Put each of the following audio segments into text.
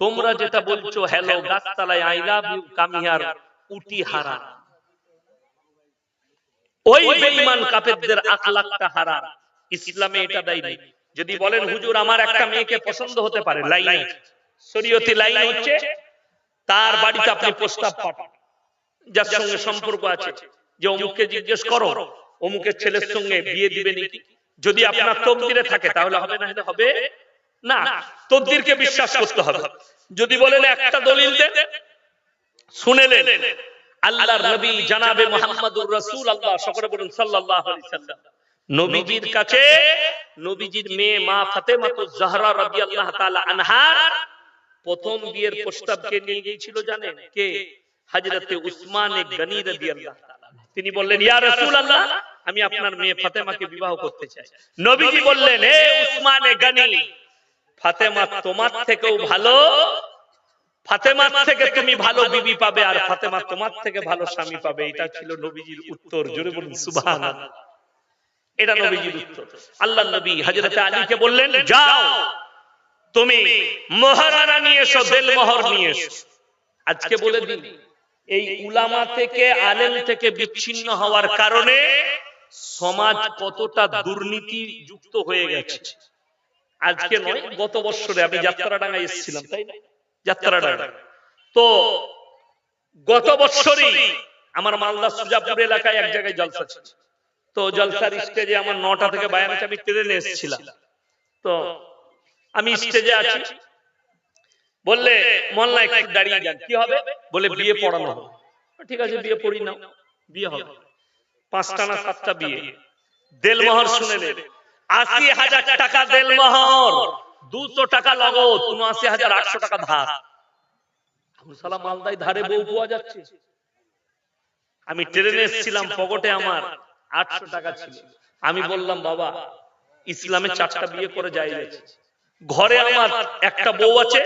তোমরা যেটা বলছো, হ্যালো, গাছতলায় আই লাভ ইউ কামিয়ার উটি হারা। ওই বেঈমান কাফেরদের আখলাকটা হারাম ইসলামে এটা দেয় নাই যদি বলেন, হুজুর, আমার একটা মেয়েকে পছন্দ হতে পারে, লাইন শরীয়তি লাইন হচ্ছে, তার বাড়িতে আপনি প্রস্তাব পাঠান, যার সঙ্গে সম্পর্ক আছে। যে অমুককে জিজ্ঞেস করো, অমুকের ছেলের সঙ্গে বিয়ে দিবে নাকি? যদি আপনার তকদিরে থাকে, তাহলে হবে না, হলে হবে না তকদিরকে বিশ্বাস করতে হবে। যদি বলেন একটা দলিল দেন শুনেলেন আল্লাহর নবী জানাবে মুহাম্মাদুর রাসূল আল্লাহ সকলে বলুন সাল্লাল্লাহু আলাইহি সাল্লাম। নবীজির কাছে নবীজির মেয়ে মা ফাতেমাতুজ জাহরা রাদিয়াল্লাহু তাআলা আনহার প্রথম বিয়ের প্রস্তাব কে নিয়ে গিয়েছিল জানেন? কে? হযরতে উসমান গনি রাদিয়াল্লাহু তাআলা তিনি বললেন ইয়া রাসূলুল্লাহ আমি আপনার মেয়ে ফাতেমাকে বিবাহ করতে চাই। নবীজি বললেন হে উসমান গনি ফাতেমা তোমার থেকেও ভালো, ফাতেমার থেকে তুমি ভালো বিবি পাবে আর ফাতেমা তোমার থেকে ভালো স্বামী পাবে। এটা ছিল নবীজির উত্তর, জোরে বলুন, সুবহানাল্লাহ। এটা নবীজির উত্তর। আল্লাহ নবী হযরতে আলীকে বললেন, যাও, তুমি মহারানা নিয়ে এসো বেল মোহর নিয়ে এসো। আজকে বলে দিন এই উলামা থেকে, আলেম থেকে বিচ্ছিন্ন হওয়ার কারণে সমাজ কতটা দুর্নীতি যুক্ত হয়ে গেছে। আজকে নয় গত বছরে আমি যাত্রাডাঙ্গায় এসেছিলাম তাই না? যাত্রাডাঙ্গা তো গত বছরই আমার মালদা সুজাপুর এলাকায় এক জায়গায় জলসা ছিল। তো জলসার স্টেজে আমার নটা থেকে বায়ান আমি ট্রেনে এসেছিলাম। তো আমি স্টেজে আছি। বললে মল্লা একটু দাঁড়িয়ে যান কি হবে? বলে বিয়ে পড়ানো হবে। ঠিক আছে বিয়ে পড়ি নাও। বিয়ে হবে। পাঁচটা না সাতটা বিয়ে। দেলমোহর শুনে নেবে আশি হাজার টাকা দেলমোহর দুশো টাকা লগদ উনআশি হাজার আটশো টাকা ধার। আমি ট্রেনে এসেছিলাম, পকেটে আমার আটশো টাকা ছিল। আমি বললাম, বাবা, ইসলামে চারটা বিয়ে করে যাই ঘরে আমার একটা বউ আছে,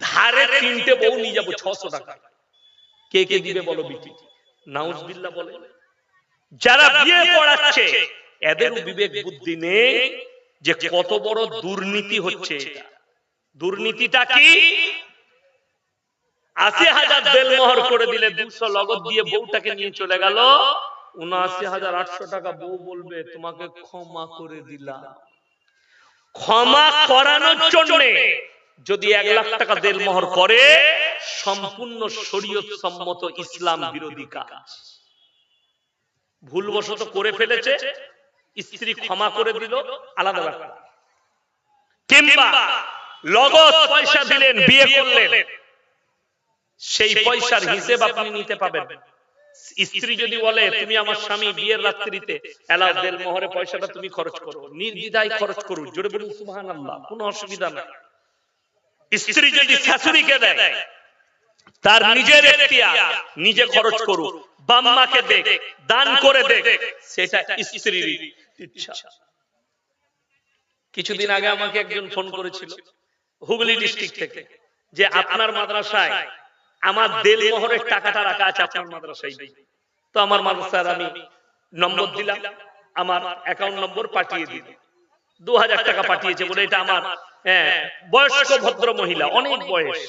ধারে তিনটে বউ নিয়ে যাব ছশো টাকা কে কে দিবে বলো বিটি? নাউজবিল্লাহ বলে। যারা বিয়ে পড়াচ্ছে এদেরও বিবেক বুদ্ধি নেই যে কত বড় দুর্নীতি হচ্ছে এটা। দুর্নীতিটা কি? আশি হাজার বেলমোহর করে দিলে দুশো লগত দিয়ে বউটাকে নিয়ে চলে গেল। উনআশি হাজার আটশো টাকা বউ বলবে তোমাকে ক্ষমা করে দিলাম। ক্ষমা করানোর জন্য যদি এক লাখ টাকা দেড় মোহর করে সম্পূর্ণ শরীয়ত সম্মত ইসলাম বিরোধী কাজ। ভুলবশত করে ফেলেছে স্ত্রী ক্ষমা করে দিল আলাদা ব্যাপার। কিংবা লগত পয়সা দিলেন বিয়ে করলেন। সেই পয়সার হিসেব আপনি নিতে পাবেন। স্ত্রী যদি বলে তুমি আমার স্বামী বিয়ের রাত্রিতে দেড় মোহরে পয়সাটা তুমি খরচ করো। নির্দ্বিধায় খরচ করুন। জোরে বলুন সুবহান আল্লাহ কোনো অসুবিধা নাই। স্ত্রী যদি শাশুড়িকে দেয় তার নিজের নিজে খরচ করুক। বাম্মাকে দেখ দান করে দেখ সেটা স্ত্রীর ইচ্ছা। কিছুদিন আগে আমাকে একজন ফোন করেছিল হুগলি ডিস্ট্রিক্ট থেকে যে আপনার মাদ্রাসায় আমার দেল মোহরের টাকাটা রাখা আছে আপনার মাদ্রাসায়। তো আমার মাদ্রাসার আমি নম্বর দিলাম আমার অ্যাকাউন্ট নম্বর পাঠিয়ে দিল। দু হাজার টাকা পাঠিয়েছে বলে এটা আমার হ্যাঁ, বয়স্ক ভদ্র মহিলা অনেক বয়স।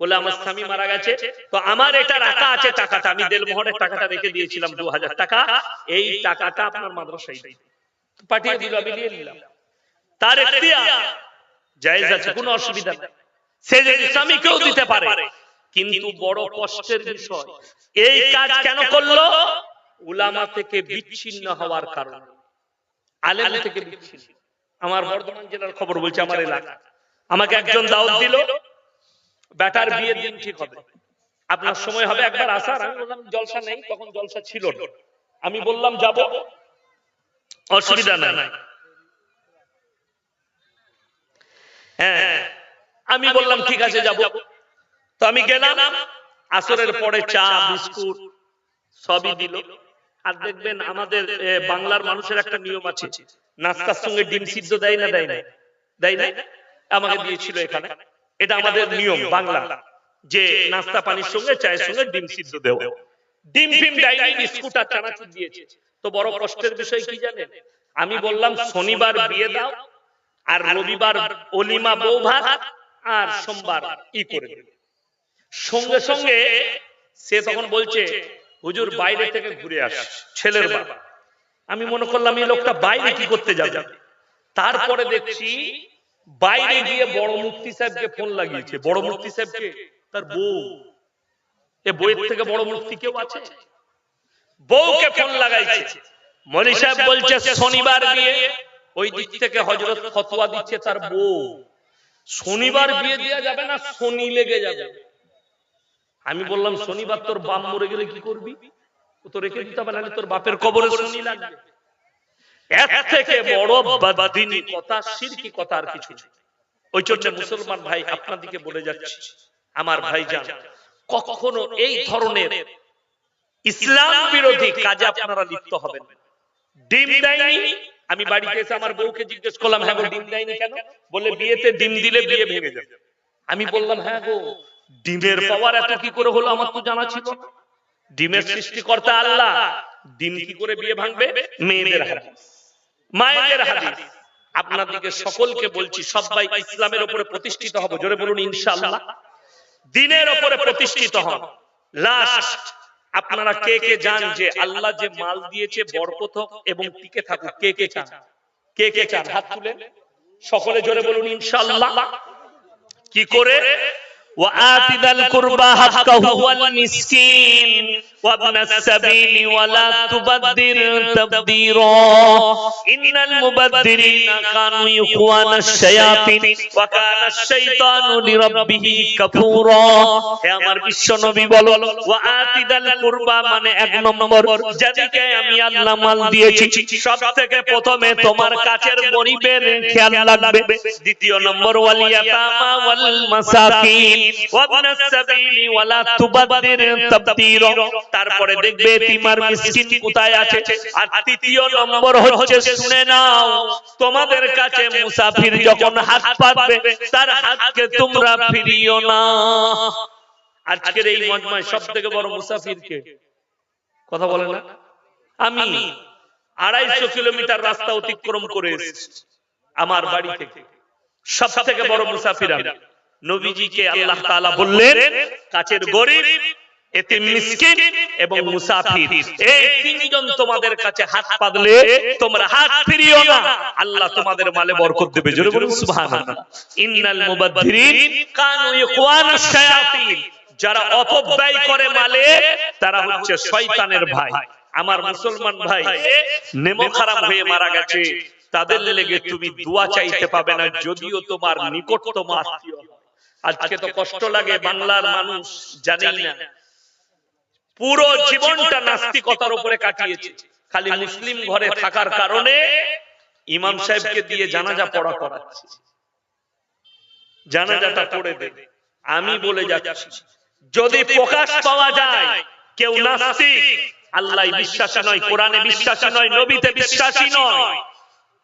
বলে, আমার স্বামী মারা গেছে। তো আমার এটা রাখা আছে টাকাটা। আমি দেলমোহরের টাকাটা রেখে দিয়েছিলাম, দু হাজার টাকা। এই টাকাটা আপনার মাদ্রাসায় পাঠিয়ে দিল, আমি নিয়ে নিলাম। তার আমার বর্ধমান জেলার খবর বলছে, আমার এলাকা। আমাকে একজন দাওয়াত দিল। বেটার বিয়ের দিন ঠিক হবে। আপনার সময় হবে একবার আসার। আমি বললাম জলসা নেই তখন জলসা ছিল না। আমি বললাম যাব। অসুবিধা নাই। হ্যাঁ। আমি বললাম ঠিক আছে যাব। তো আমি গেলাম। আসরের পরে চা বিস্কুট সবই দিল। আর দেখবেন আমাদের বাংলার মানুষের একটা নিয়ম আছে। নাস্তার সঙ্গে ডিম সিদ্ধ দেয় না দেয় না। দেয় না। আমাকে দিয়েছিল এখানে। এটা আমাদের নিয়ম বাংলা যে নাস্তা পানির সঙ্গে চায়ের সঙ্গে ডিম সিদ্ধ দেও। ডিম ফিম দেয়নি বিস্কুট আর চানাচুর দিয়েছে। তো বড় কষ্টের বিষয় কি জানেন? আমি বললাম শনিবার বিয়ে দাও আর রবিবার অলিমা বউ ভাত আর সোমবার ই করে সঙ্গে সঙ্গে সে তখন বলছে হুজুর বাইরে থেকে ঘুরে আস ছেলের বাবা। আমি মনে করলাম এই লোকটা বাইরে কি করতে যাবে? তারপরে দেখছি বাইরে গিয়ে বড় মুফতি সাহেবকে ফোন লাগিয়েছে। বড় মুফতি সাহেবকে তার বউ। এ বইয়ের থেকে বড় মুফতি কেউ আছে? বউকে ফোন লাগাইছে। মনি সাহেব বলছে শনিবার বিয়ে ওই দিক থেকে হজরত ফতোয়া দিচ্ছে তার বউ। শনিবার বিয়ে দেওয়া যাবে না শনি লেগে যাবে। আমি বললাম শনিবার তোর বাপ মরে গেলে কি করবি? ও তো রেখে দিতে হবে নাহলে তোর বাপের কবরে শনি লাগবে। এর থেকে বড় বাদিনী কথা সিরকি কথা আর কিছু নেই। ওই জন্য মুসলমান ভাই আপনাদিকে বলে যাচ্ছি আমার ভাই যান কখনো এই ধরনের ইসলাম বিরোধী কাজে আপনারা লিপ্ত হবেন। ডিম দেয়নি? আমি বাড়িতে এসে আমার বউকে জিজ্ঞেস করলাম হ্যাঁ গো ডিম দেয়নি কেন? বলে বিয়েতে ডিম দিলে বিয়ে ভেঙে যাবে। আমি বললাম হ্যাঁ গো ডিমের পাওয়ার এত কি করে হলো আমার তো জানা ছিল। ডিমের সৃষ্টিকর্তা আল্লাহ। ডিম কি করে বিয়ে ভাঙবে মেয়েদের মায়েদের হাদিস। আপনাদেরকে সকলকে বলছি সবাই ইসলামের উপরে প্রতিষ্ঠিত হব। জোরে বলুন ইনশাআল্লাহ। দিনের উপরে প্রতিষ্ঠিত হন। লাস্ট আপনারা কে কে জান যে আল্লাহ যে মাল দিয়েছে বরকত হোক এবং টিকে থাকুক কে কে চান? কে কে চান? হাত তুলে। সকলে জোরে বলুন ইনশাআল্লাহ। কি করে? وآت ذا القربى حقه والمسكين وابن السبيل ولا تبذر تبذيرا إن المبذرين كانوا إخوان الشياطين وكان الشيطان لربه كفورا হে আমার বিশ্ব নবী বলো وآت ذا القربى মানে এক নম্বর যাদেরকে আমি আল্লাহ মাল দিয়েছি সব থেকে প্রথমে তোমার কাছের গরিবের খেয়াল লাগবে দ্বিতীয় নম্বর ওয়াল ইয়াতামা ওয়াল মাসাকিন তারপরে দেখবে তিমার মিসকিন কোথায় আছে? আর তৃতীয় নম্বর হচ্ছে, শুনে নাও, তোমাদের কাছে মুসাফির যখন হাত পাতবে, তার হাতকে তোমরা ফিরিও না। আজকের এই মজমায় বড় মুসাফির কে কথা বলে না? আমি আড়াইশো কিলোমিটার রাস্তা অতিক্রম করে আমার বাড়ি থেকে। সব থেকে বড় মুসাফির আমি। নবীজিকে আল্লাহ তাআলা বললেন কাছের গরিব এতিম মিসকিন এবং মুসাফির। এই তিনজন তোমাদের কাছে হাত পাতলে তোমরা হাত ফিরিও না। আল্লাহ তোমাদের মালে বরকত দেবে। জোরে বলুন সুবহানাল্লাহ। ইন্নাল মুবাদদিরিন কানু ইখওয়ানাশ শায়াতিন। যারা অপব্যয় করে মালে তারা হচ্ছে শয়তানের ভাই। আমার মুসলমান ভাই নেমো খারাপ হয়ে মারা গেছে। তাদের লেগে তুমি দোয়া চাইতে পাবে না যদিও তোমার নিকটতম আত্মীয়। আজকে তো কষ্ট লাগে বাংলার মানুষ জানেই না। পুরো জীবনটা নাস্তিকতার উপরে কাটিয়েছে। খালি মুসলিম ঘরে থাকার কারণে ইমাম সাহেবকে দিয়ে জানাজা পড়া করাচ্ছে। জানাজাটা পড়ে দেবে আমি বলে যাচ্ছি যদি প্রকাশ পাওয়া যায় কেউ নাস্তিক আল্লাহ বিশ্বাসী নয় কোরআনে বিশ্বাসী নয় নবীতে বিশ্বাসী নয়।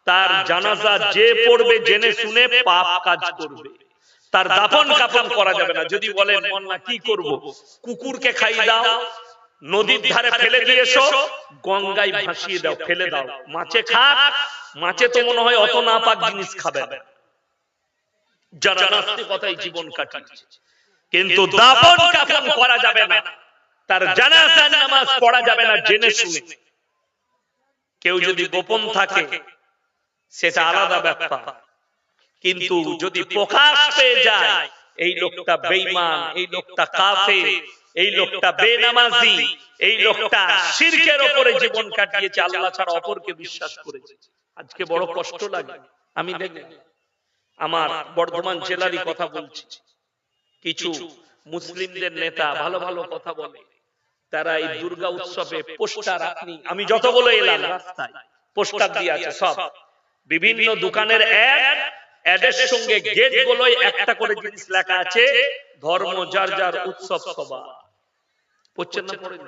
তার জানাজা যে পড়বে জেনে শুনে পাপ কাজ করবে। তার দাপন কাপন করা যাবে না। যদি বলেন মন্না কি করব? কুকুরকে খাই দাও নদীর ধারে ফেলে দিয়েছ গঙ্গায় ভাসিয়ে দাও ফেলে দাও। মাছে খাক মাছে তো মনে হয় অত না পাক জিনিস খাবে না। যারা নাস্তিকতায় জীবন কাটিয়েছে কিন্তু দাপন কাপন করা যাবে না। তার জানাজার নামাজ পড়া যাবে না জেনে শুনে। কেউ যদি গোপন থাকে সেটা আলাদা ব্যাপার। কিন্তু যদি প্রকাশ পেয়ে যায় এই লোকটা বেঈমান এই লোকটা কাফের এই লোকটা বেনামাজি এই লোকটা শিরকের উপরে জীবন কাটিয়েছে আল্লাহ ছাড়া অপরকে বিশ্বাস করেছে। আজকে বড় কষ্ট লাগে। আমি দেখি আমার বর্ধমান জেলারই কথা বলছি। কিছু মুসলিমদের নেতা ভালো ভালো কথা বলে। তারা এই দুর্গা উৎসবে পোস্টার আপনি আমি যতগুলো এলাম রাস্তায় পোস্টার দিয়ে আছে সব। বিভিন্ন দোকানের অ্যাড অ্যাডের সঙ্গে গেট গুলোই একটা করে জিনিস লেখা আছে ধর্ম যার যার উৎসব সভা। পড়ছেন না পড়েন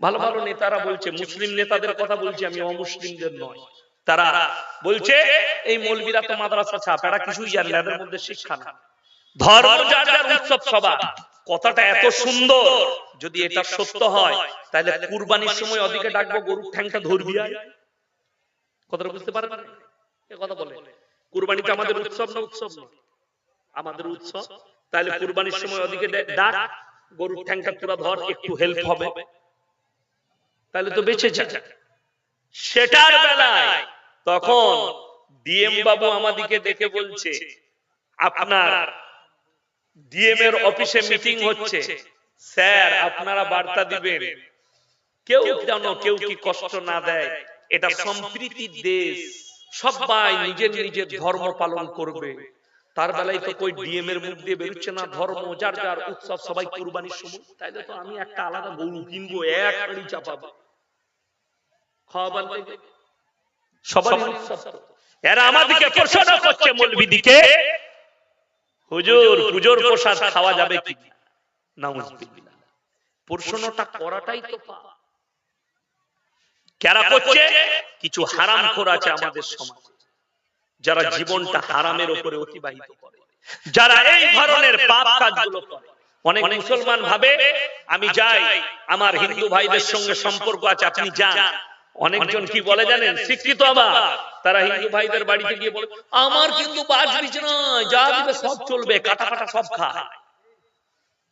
ভালো ভালো নেতারা বলছে মুসলিম নেতাদের কথা বলছি আমি অমুসলিমদের নয়। তারা বলছে এই মৌলবীরা তো মাদ্রাসা ছাপ এরা কিছুই জানে এদের মধ্যে শিক্ষা না। ধর্ম যার যার উৎসব সভা। কথাটা এত সুন্দর। যদি এটা সত্য হয় তাহলে কুরবানির সময় ওদিকে ডাকবো গরুর ঠ্যাংটা ধরবি। কথাটা বুঝতে পারবেন এ কথা বলে কুরবানিটা আমাদের উৎসব না উৎসব না? আমাদের উৎসব। তাহলে কুরবানির সময় ওদিকে ডাক গরুর ঠ্যাংটা পুরো ধর একটু হেল্প হবে। তাহলে তো বেঁচে যায় সেটার বেলায় তখন ডিএম বাবু আমাদিকে দেখে বলছে আপনার ডিএম এর অফিসে মিটিং হচ্ছে। স্যার আপনারা বার্তা দিবেন। কেউ যেন কেউ কি কষ্ট না দেয়। এটা সম্প্রীতির দেশ। সবাই নিজের নিজের ধর্ম পালন করবে। তার বেলায় তো কই ডিএম এর মুখ দিয়ে বেরোচ্ছে না? ধর্ম যার যার উৎসব সবাই কুরবানির সময়। তাইলে তো আমি একটা আলাদা গরু কিনবো এক হাড়ি চাপাবো খাওয়াবার সবাই উৎসব এরা আমাদেরকে প্রশ্ন করছে মৌলবিদিকে হুজুর পুজোর প্রসাদ খাওয়া যাবে কি? নাউজুবিল্লাহ। প্রশ্নটা করাটাই তো পাপ। কারা করছে কিছু হারাম খোর আছে আমাদের সমাজে। যারা জীবনটা হারামের উপরে অতিবাহিত করে। যারা এই ধরনের পাপ কাজগুলো করে। অনেক মুসলমান ভাবে আমি যাই আমার হিন্দু ভাইদের সঙ্গে সম্পর্ক আছে আপনি যান। অনেকজন কি বলে জানেন? শিক্ষিত আবার তারা হিন্দু ভাইদের বাড়িতে গিয়ে বলে আমার কিন্তু বাজ বিছানা যা দিবে সব চলবে কাটা কাটা সব খায়।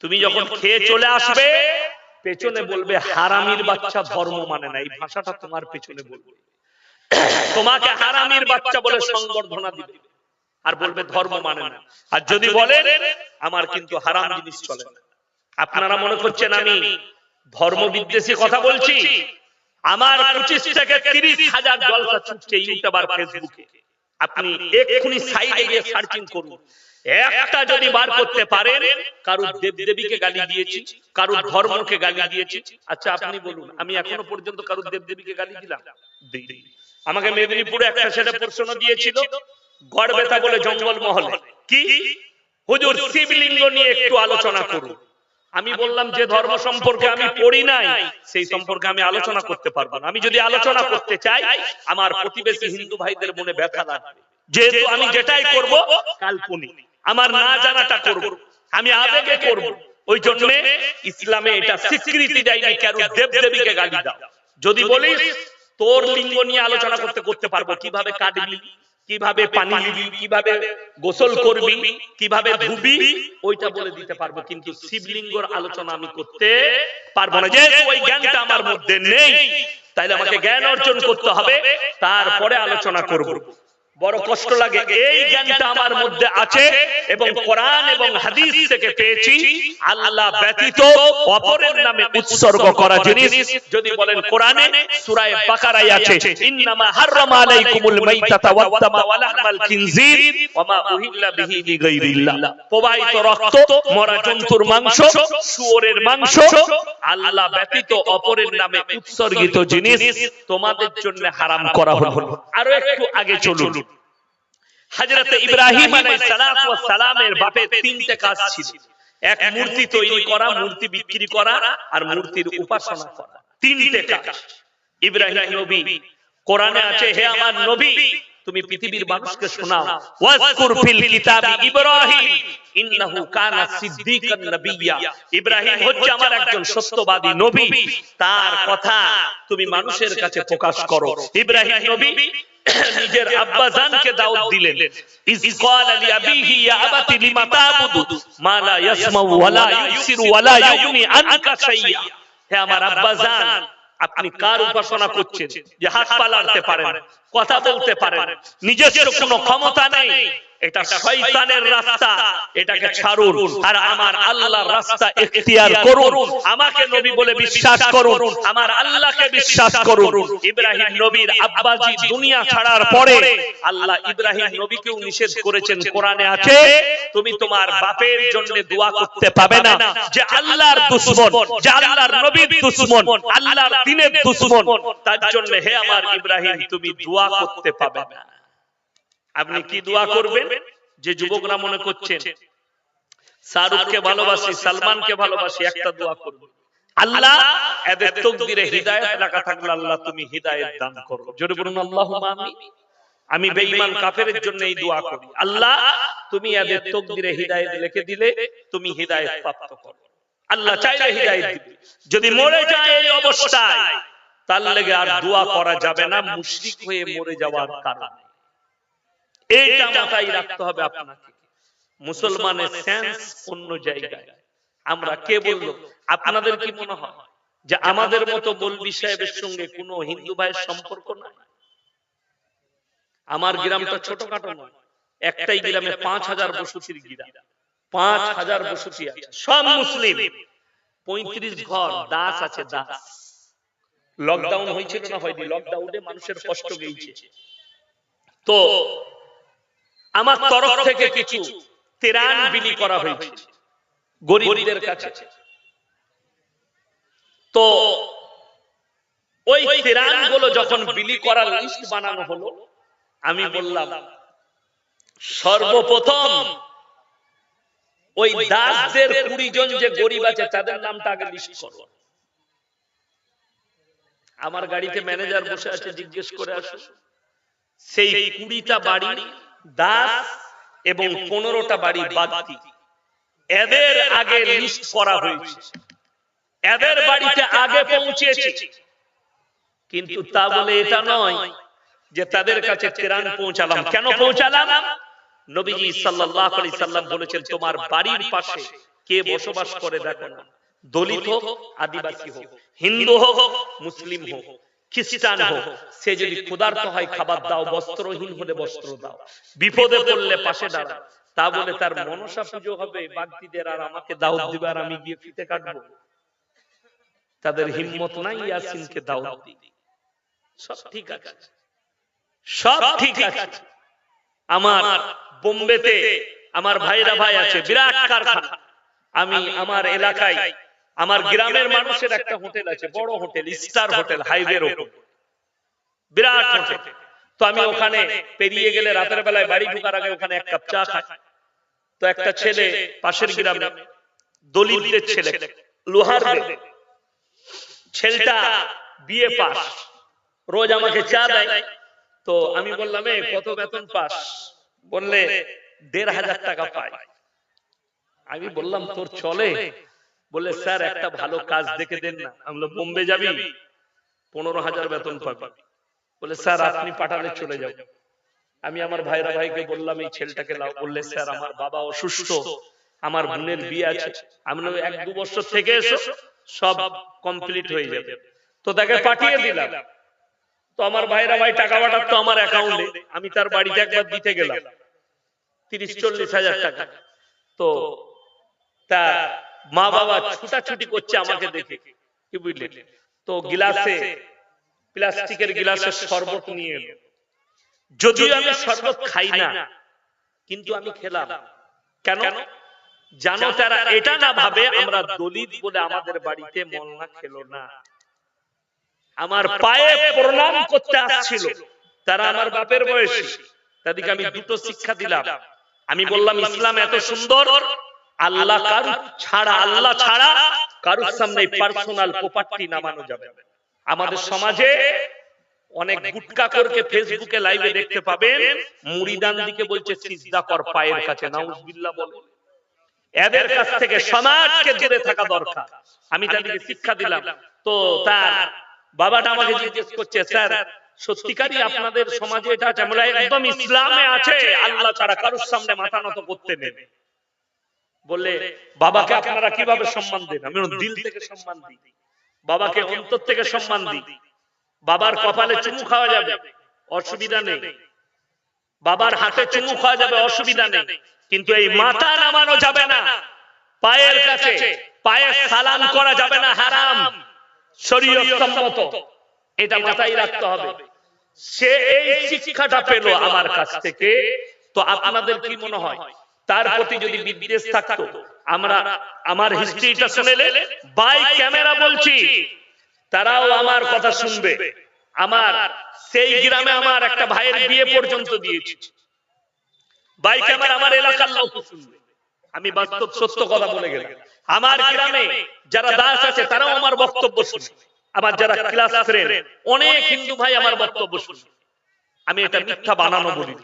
তুমি যখন খেয়ে চলে আসবে পেছনে বলবে হারামির বাচ্চা ধর্ম মানে না। এই ভাষাটা তোমার পেছনে বলবে। তোমাকে হারামির বাচ্চা বলে সংবর্ধনা দিবে। আর বলবে ধর্ম মানে না। আর যদি বলেন আমার কিন্তু হারাম জিনিস চলে না। আপনারা মনে করছেন আমি ধর্ম বিদ্বেষী কথা বলছি। আমার পঁচিশ থেকে তিরিশ হাজার জলসা ছুটছে ইউটিউব আর ফেসবুকে আপনি এক্ষুনি সাইডে গিয়ে সার্চিং করুন। একটা যদি বার করতে পারেন কারুর দেবদেবীকে গালি দিয়েছি কারুর ধর্মকে গালি দিয়েছি। আচ্ছা আপনি বলুন আমি এখনও পর্যন্ত কারুর দেবদেবীকে গালি দিলাম। আমাকে মেদিনীপুরে একটা ছেলে প্রশ্ন দিয়েছিল গড় বেতা বলে জঙ্গল মহলে। কি? হুজুর শিবলিঙ্গ নিয়ে একটু আলোচনা করুন। আমি বললাম যে ধর্ম সম্পর্কে আমি পড়ি নাই সেই সম্পর্কে আমি আলোচনা করতে পারব না। আমি যদি আলোচনা করতে চাই আমার প্রতিবেশী হিন্দু ভাইদের মনে ব্যথা লাগবে যেহেতু আমি যেটাই করব কাল্পনিক আমার না জানাটা করব। আমি আবেগে করব। ওই জন্য ইসলামে এটা স্বীকৃতি দেয়নি কারও দেব দেবীকে গালি দাও। যদি বলিস, তোর লিঙ্গ নিয়ে আলোচনা করতে করতে পারব। কীভাবে কাটবি? কীভাবে পানি নিবি? কীভাবে গোসল করবি? কীভাবে ধুবি? ওইটা বলে দিতে পারব। কিন্তু শিবলিঙ্গর আলোচনা আমি করতে পারব না। যেহেতু ওই জ্ঞানটা আমার মধ্যে নেই, তাইলে আমাকে জ্ঞান অর্জন করতে হবে। তারপরে আলোচনা করব। বড় কষ্ট লাগে। এই জ্ঞানটা আমার মধ্যে আছে এবং কোরআন এবং হাদিস থেকে পেয়েছি। আল্লাহ ব্যতীত অপরের নামে উৎসর্গ করা জিনিস। যদি বলেন কোরআনে সূরা বাকারায় আছে। ইন্নামা হাররামা আলাইকুমুল মাইতাতা ওয়াদ দামা ওয়া লাহমাল খিনজির। ওয়া মা উহিল্লা বিহি লিগাইরিল্লাহ। প্রবাহিত রক্ত মরা জন্তুর মাংস শুয়োরের মাংস আল্লাহ ব্যতীত অপরের নামে উৎসর্গিত জিনিস তোমাদের জন্য হারাম করা হলো আরও একটু আগে চলুন হযরত ইব্রাহিম সালামের বাপে তিনটে কাজ ছিল। এক মূর্তি তৈরি করা মূর্তি বিক্রি করা আর মূর্তির উপাসনা করা। তিনটে কাজ। ইব্রাহিম নবী। কোরআনে আছে হে আমার নবী তুমি পৃথিবীর মানুষকে শোনাও। ওয়াজকুর ফিল কিতাবি ইব্রাহিম। ইন্নাহু কানা সিদ্দিকান নবিয়্যা ইব্রাহিম হচ্ছে আমার একজন সত্যবাদী নবী। তার কথা তুমি মানুষের কাছে প্রকাশ করো। ইব্রাহিম নবী নিজের আব্বা জানকে দাওয়াত দিলেন। ইজ ক্বালা লি আবিহি ইয়া আবাতি লিমা তাবুদু। মা লা ইয়াসমাউ ওয়া লা ইউসিরু ওয়া লা ইউগনি আনকা শাইয়া। হে আমার আব্বা জান আপনি কার উপাসনা করছেন? যে হাত পা লাড়তে পারেন কথা বলতে পারেন নিজস্ব কোনো ক্ষমতা নেই। এটা শয়তানের রাস্তা। এটাকে ছাড়ুন। আর আমার আল্লাহর রাস্তা ইখতিয়ার করুন। আমাকে নবী বলে বিশ্বাস করুন। আমার আল্লাহকে বিশ্বাস করুন। ইব্রাহিম নবীর আব্বাজি দুনিয়া ছাড়ার পরে আল্লাহ ইব্রাহিম নবীকেও নিষেধ করেছেন কোরআনে আছে তুমি তোমার বাপের জন্য দোয়া করতে পাবে না। যে আল্লাহর দুশমন যে আল্লাহর নবীর দুশমন আল্লাহর দ্বীনের দুশমন। তার জন্য হে আমার ইব্রাহিম তুমি দোয়া করতে পাবে না। আপনি কি দোয়া করবেন যে যুবকরা মনে করছেন শাহরুখকে ভালোবাসি সালমানকে ভালোবাসি একটা দোয়া করব আল্লাহ এদের তকদিরে হিদায়াত লেখা থাকলে আল্লাহ তুমি হিদায়াত দান করো। জোরে বলুন আল্লাহুম্মা আমিন। আমি বেঈমান কাফেরের জন্য এই দোয়া করি। আল্লাহ তুমি এদের তকদিরে হিদায়াত লিখে দিলে তুমি হিদায়াত প্রাপ্ত করো আল্লাহ চাইলে হিদায়াত দিবে যদি মরে যায় এই অবস্থায় তার লেগে আর দোয়া করা। যাবে না মুশরিক হয়ে মরে যাওয়ার কারণে এইটা মাথায় রাখতে হবে আপনাকে। মুসলমানের সেন্স অন্য জায়গায়। আমরা কে বলল আপনাদের কি মনে হয় যে আমাদের মতো বলবি সাহেবের সঙ্গে কোনো হিন্দু ভাইয়ের সম্পর্ক নাই? আমার গ্রামটা ছোটখাটো নয়। একটাই গ্রামে পাঁচ হাজার বসতির গ্রাম পাঁচ হাজার বসতি আছে। সব মুসলিম। পঁয়ত্রিশ ঘর দাস আছে দাস। লকডাউন হয়েছিল না হয়নি? লকডাউনে মানুষের কষ্ট গেছে তো আমার তরফ থেকে কিছু তেরান বিলি করা হয়েছে গরিবদের কাছে। তো ওই তেরানগুলো যখন বিলি করার লিস্ট বানানো হলো, আমি বললাম, সর্বপ্রথম ওই দাসদের কুড়ি জন যে গরিব আছে, তাদের নামটা আগে লিস্ট করো। আমার গাড়িতে ম্যানেজার বসে আছে, জিজ্ঞেস করে আসো সেই কুড়িটা বাড়ি দাস এবং পনেরোটা বাড়ি বাগদি। এদের আগে লিস্ট করা হয়েছে। এদের বাড়িতে আগে পৌঁছেছে। কিন্তু তা বলে এটা নয় যে তাদের কাছে ত্রাণ পৌঁছালাম। কেন পৌঁছালাম? নবীজি সাল্লাল্লাহু আলাইহি সাল্লাম বলেছেন, তোমার বাড়ির পাশে কে বসবাস করে দেখো না। দলিত হোক আদিবাসী হোক, হিন্দু হোক, মুসলিম হোক খ্রিস্টান হোক সে যদি ক্ষুধার্ত হয় খাবার দাও বস্ত্রহীন হলে বস্ত্র দাও। বিপদে পড়লে পাশে দাঁড়াও। তা বলে তার মনসা পুজো হবে বাগদিদের আর আমাকে দাওয়াত দিবে আর আমি গিয়ে ফিতে কাটবো। তাদের হিম্মত নাই ইয়াসিনকে দাওয়াত দিই সব ঠিক আছে। সব ঠিক আছে। আমার বোম্বেতে আমার ভাইরা ভাই আছে বিরাট কারখানা। আমি আমার এলাকায় আমার গ্রামের মানুষের একটা হোটেল আছে বড় হোটেল স্টার হোটেল হাইওয়ের ওপর বিরাট হোটেল। তো আমি ওখানে পেরিয়ে গেলে রাতের বেলায় বাড়ি ঢোকার আগে ওখানে এক কাপ চা খাই। তো একটা ছেলে পাশের গ্রামে দলিতদের ছেলে লোহার ছেলেটা বিয়ে পাস। রোজ আমাকে চা দেয়। তো আমি বললাম এ কত বেতন পাস? বললে দেড় হাজার টাকা পাই। আমি বললাম তোর চলে? বলে স্যার একটা ভালো কাজ দেখে দেন না। আমি বললাম, বোম্বে যাবি। পনেরো হাজার বেতন পাবি। বলে স্যার আপনি পাঠালে চলে যাও আমি আমার ভাইরা ভাইকে বললাম এই ছেলেটাকে লাও। বললে স্যার আমার বাবা অসুস্থ। আমার বোনের বিয়ে আছে। আমি এক দু বছর থেকে এসো সব কমপ্লিট হয়ে যাবে। তো তাকে পাঠিয়ে দিলাম। তো আমার ভাইরা ভাই টাকা পাঠার তো আমার অ্যাকাউন্টে আমি তার বাড়িতে একবার দিতে গেলাম। তিরিশ চল্লিশ হাজার টাকা তো তার মা বাবা ছুটাছুটি করছে আমাকে দেখে। কি বুঝলেন তো গিলাসে প্লাস্টিকের গিলাসে শরবত নিয়ে এলো। যদিও আমি শরবত খাই না কিন্তু আমি খেলাম। কেন? জানো তারা এটা না ভাবে আমরা দলিত বলে আমাদের বাড়িতে মলনা খেলো না। আমার পায়ে প্রণাম করতে আসছিল। তারা আমার বাপের বয়সী। তাদেরকে আমি দুটো শিক্ষা দিলাম। আমি বললাম ইসলাম এত সুন্দর আল্লাহ কারু ছাড়া আল্লাহ ছাড়া কারুর সামনে পার্সোনাল প্রপার্টি নামানো যাবে আমাদের সমাজে অনেক গুটকা করকে ফেসবুকে লাইভে দেখতে পাবেন। মুড়িদান দিকে বলছে সিজদা কর পায়ের কাছে নাউজুবিল্লাহ বলে। এদের কাছ থেকে সমাজকে দূরে থাকা দরকার। আমি তাদেরকে শিক্ষা দিলাম। তো তার বাবাটা আমাকে জিজ্ঞেস করছে স্যার সত্যিকারই আপনাদের সমাজে এটা একদম ইসলামে আছে আল্লাহ ছাড়া কারোর সামনে মাথা নত করতে নেবে বলে বাবাকে আপনারা কীভাবে সম্মান দেন? আমি দিল থেকে সম্মান দিই। বাবাকে অন্তর থেকে সম্মান দিই। বাবার কপালে চুমু খাওয়া যাবে। অসুবিধা নেই। বাবার হাতে চুমু খাওয়া যাবে অসুবিধা নেই। কিন্তু এই মাথা নামানো যাবে না। পায়ের কাছে পায়ে সালাম করা যাবে না হারাম। শরীয়ত সম্মত এটা মাথায় রাখতে হবে। সে এই শিক্ষাটা পেল আমার কাছ থেকে। তো আপনাদের কি মনে হয়? তার প্রতি যদি বিদ্বেষ থাকতো, আমরা আমার হিস্ট্রিটা শুনেলে বাই ক্যামেরা বলছি, তারাও আমার কথা শুনবে। আমার সেই গ্রামে আমার একটা ভাইয়ের বিয়ে পর্যন্ত দিয়েছি। বাই ক্যামেরা আমার এলাকার লোক শুনবে। আমি বাস্তব সত্য কথা বলে গেলাম। আমার গ্রামে যারা দাস আছে, তারাও আমার বক্তব্য শুনে। আমার যারা ক্লাস ফ্রেন্ড অনেক হিন্দু ভাই আমার বক্তব্য শুনে। আমি এটা মিথ্যা বানানো বলি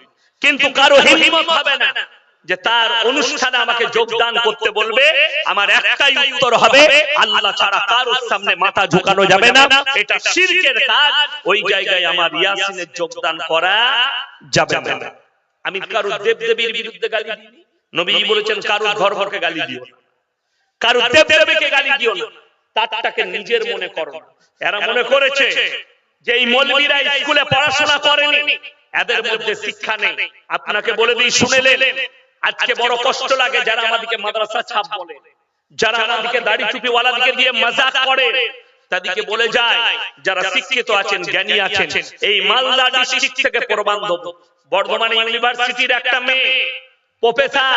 কিন্তু কারও হিম্মত হবে না। যে তার অনুষ্ঠানে আমাকে যোগদান করতে বলবে আমার একটাই উত্তর হবে আল্লাহ ছাড়া কারোর সামনে মাথা ঝুঁকানো যাবে না। এটা শিরকের কাজ ওই জায়গায় আমার ইয়াসিনের যোগদান করা যাবে না। আমি কারও দেবদেবীর বিরুদ্ধে গালি দিইনি। নবীজি বলেছেন কারোর ধর্মকে গালি দিও কারও দেব দেবীকে গালি দিও না। তারটাকে নিজের মনে করো। এরা মনে করেছে যে এই মৌলবীরা স্কুলে পড়াশোনা করেনি। এদের মধ্যে শিক্ষা নেই আপনাকে বলে দিই শুনেলেন আজকে বড় কষ্ট লাগে যারা আমাদেরকে মাদ্রাসা ছাপ বলে। যারা আমাদেরকে দাড়ি টুপি ওয়ালাদিকে দিয়ে মজাক করে তাদেরকে বলে যায় যারা শিক্ষিত আছেন জ্ঞানী আছেন এই মালদা ডিস্ট্রিক্ট থেকে প্রবান্ধব বর্ধমান ইউনিভার্সিটির একটা মেয়ে। প্রফেসর।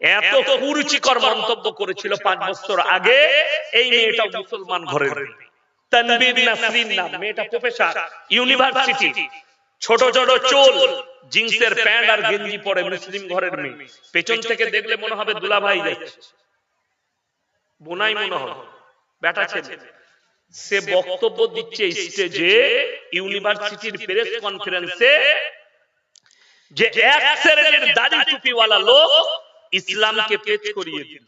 এত কুরুচিকর মন্তব্য করেছিল পাঁচ বছর আগে এই মেয়েটা মুসলমান ঘরের মেয়ে। তানবীর নাসরিন নাম। মেয়েটা প্রফেসর। ইউনিভার্সিটি। ছোট ছোট চুল। জিন্সের প্যান্ট আর গেঞ্জি পরে মুসলিম ঘরের মেয়ে। পেছন থেকে দেখলে মনে হবে দুলাভাই যাচ্ছে। বোনাই মনে হবে। বেটা ছেলে। সে বক্তব্য দিচ্ছে স্টেজে ইউনিভার্সিটির প্রেস কনফারেন্সে যে এক শ্রেণির দাড়ি টুপিওয়ালা লোক ইসলামকে পেচ করিয়ে দিল।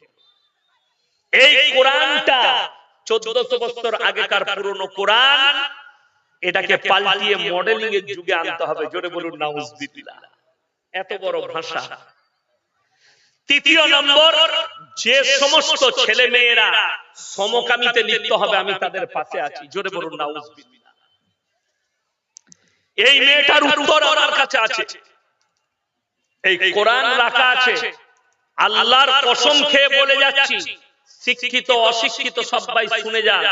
এই কোরআনটা চোদ্দশো বছর আগেকার পুরনো কোরআন এটাকে পাল্টিয়ে মডেলিং এর যুগে আনতে হবে। জোরে বলুন নাউজবিল্লাহ। এত বড় ভাষা। তৃতীয় নম্বর যে সমস্ত ছেলে মেয়েরা সমকামিতে লিপ্ত হবে আমি তাদের পাশে আছি। জোরে বলুন নাউজবিল্লাহ। এই মেয়েটার উত্তর আমার কাছে আছে। এই কোরআন রাখা আছে। আল্লাহর কসম খেয়ে বলে যাচ্ছি। শিক্ষিত অশিক্ষিত সবাই শুনে যান।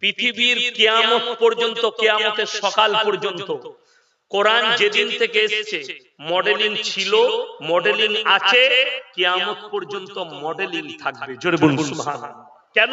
পৃথিবীর কেয়ামত পর্যন্ত কেয়ামতের সকাল পর্যন্ত। কোরআন যেদিন থেকে এসেছে মডেলিং ছিল মডেলিং আছে কেয়ামত পর্যন্ত মডেলিং থাকবে। জোরে বলুন সুবহানাল্লাহ। কেন?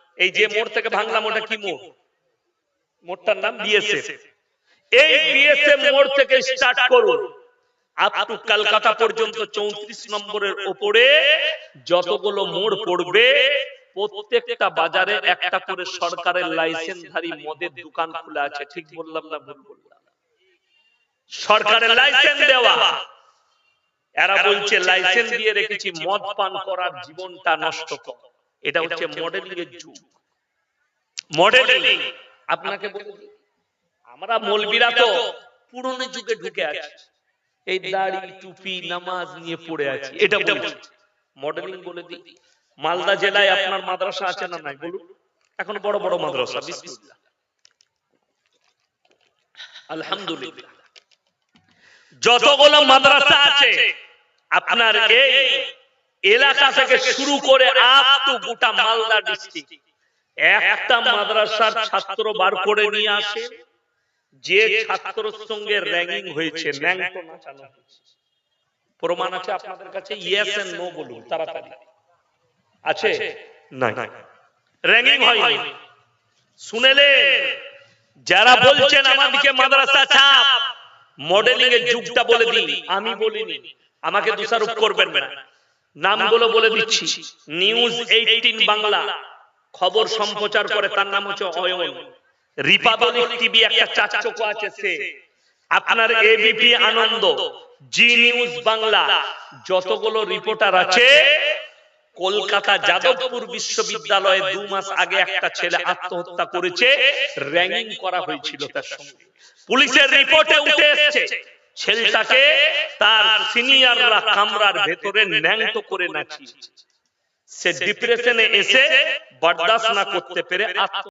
এই যে মোড় থেকে ভাঙলাম ওটা কি মোড়? মোড়টার নাম বিএসএফ এই বিএসএফ মোড় থেকে স্টার্ট করুন। আপ টু কলকাতা পর্যন্ত চৌত্রিশ নম্বরের ওপরে যতগুলো মোড় পড়বে প্রত্যেকটা বাজারে একটা করে সরকারের লাইসেন্সধারী মদের দোকান খোলা আছে ঠিক বললাম না ভুল বললাম। সরকারের লাইসেন্স দেওয়া। এরা বলছে লাইসেন্স দিয়ে রেখেছি মদ পান করার জীবনটা নষ্ট কর। এটা হচ্ছে মডেলিং এর যুগ। মডেলিং আপনাকে বলি, আমরা মলবিরা তো পুরনো যুগে ঢুকে আছি। এই দাড়ি টুপি নামাজ নিয়ে পড়ে আছি। এটা বলছি। মডেলিং বলে দিই মালদা জেলায় আপনার মাদ্রাসা আছে না নাই বলুন? এখন বড় বড় মাদ্রাসা বিসমিল্লাহ। আলহামদুলিল্লাহ। যতগুলো মাদ্রাসা আছে আপনার এই এলাকা থেকে শুরু করে আপ গোটা মালদা ডিস্ট্রিক্ট একটা মাদ্রাসার ছাত্র বার করে নিয়ে আসে যে ছাত্রর সঙ্গে র্যাঙ্কিং হয়েছে। প্রমাণ আছে আপনাদের কাছে? ইয়েস এন্ড নো বলুন তাড়াতাড়ি। আছে? না র্যাঙ্কিং হয়নি। শুনেলে যারা বলছেন আমাদেরকে মাদ্রাসা ছাপ মডেলিং এর যুগটা বলে দিই আমি বলিনি। আমাকে দোষারোপ করবেন না। নামগুলো বলে দিচ্ছি। News Eighteen Bangla. খবর সম্প্রচার করে তার নাম হচ্ছে অয়ন। রিপাবলিক টিভি একটা চাচকো আছে সে। আপনার ABP Ananda Zee News Bangla. যতগুলো রিপোর্টার আছে কলকাতা যাদবপুর বিশ্ববিদ্যালয়ে দু মাস আগে একটা ছেলে আত্মহত্যা করেছে। র্যাঙ্কিং করা হয়েছিল তার সঙ্গে। পুলিশের রিপোর্টে উঠে এসেছে। ছেলেটাকে তার সিনিয়ররা কামরার ভেতরে ন্যাংত করে নাচিয়েছে। সে ডিপ্রেশনে এসে বরদাস্ত না করতে পেরে